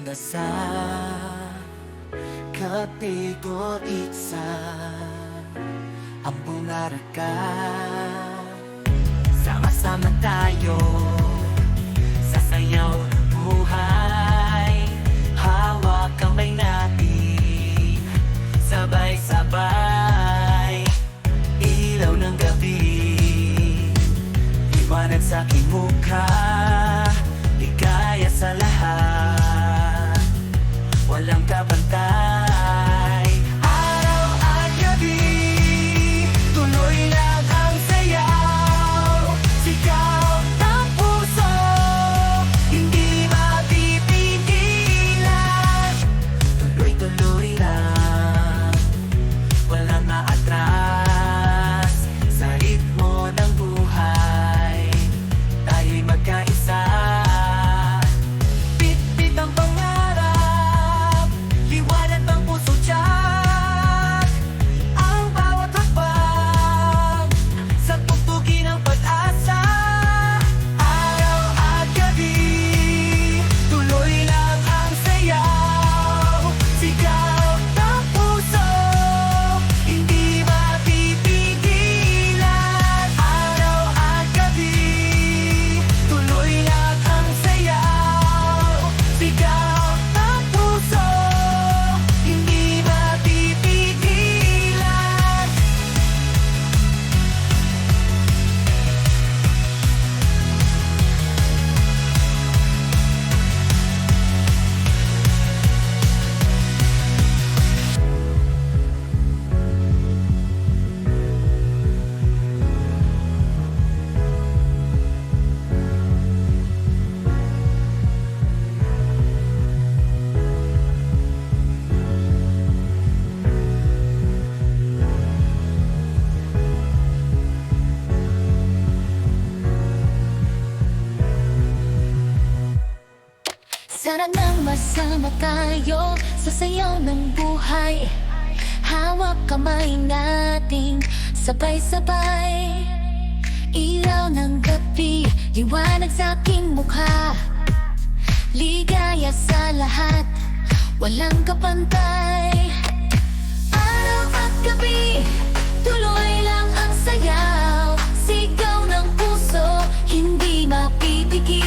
nasa Kapigo itsa Ang bungarga Sama-sama tayo Sama-sama tayo sa sayaw ng buhay. Hawak kamay nating sabay-sabay. Ilaw ng gabi, liwanag sa aking mukha. Ligaya sa lahat, walang kapantay. Araw at gabi, tuloy lang ang sayaw. Sigaw ng puso, hindi mapipigil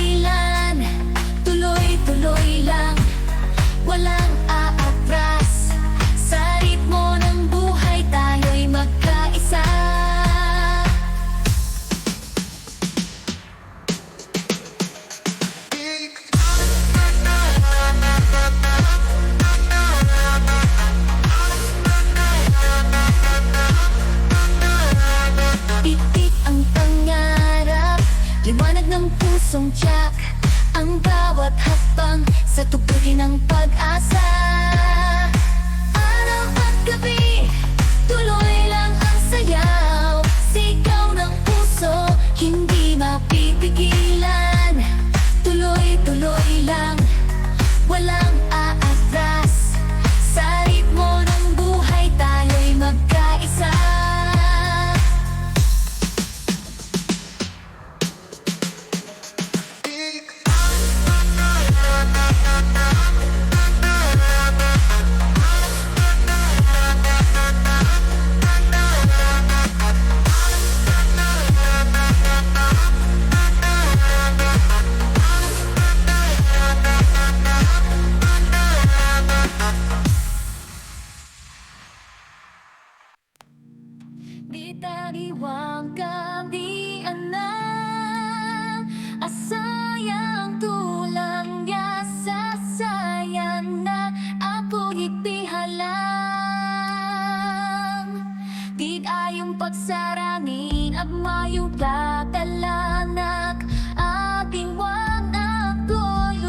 tak diwangkan di antara pagsarangin at mayong katalanak Ating wag na ko'y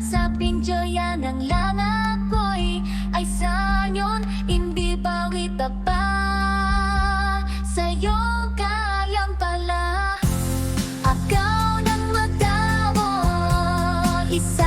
sa pinjoya ng langat ko'y ay sanyon Hindi pa kita pa. Sa'yo kayang pala. Akaw ng magdawo isa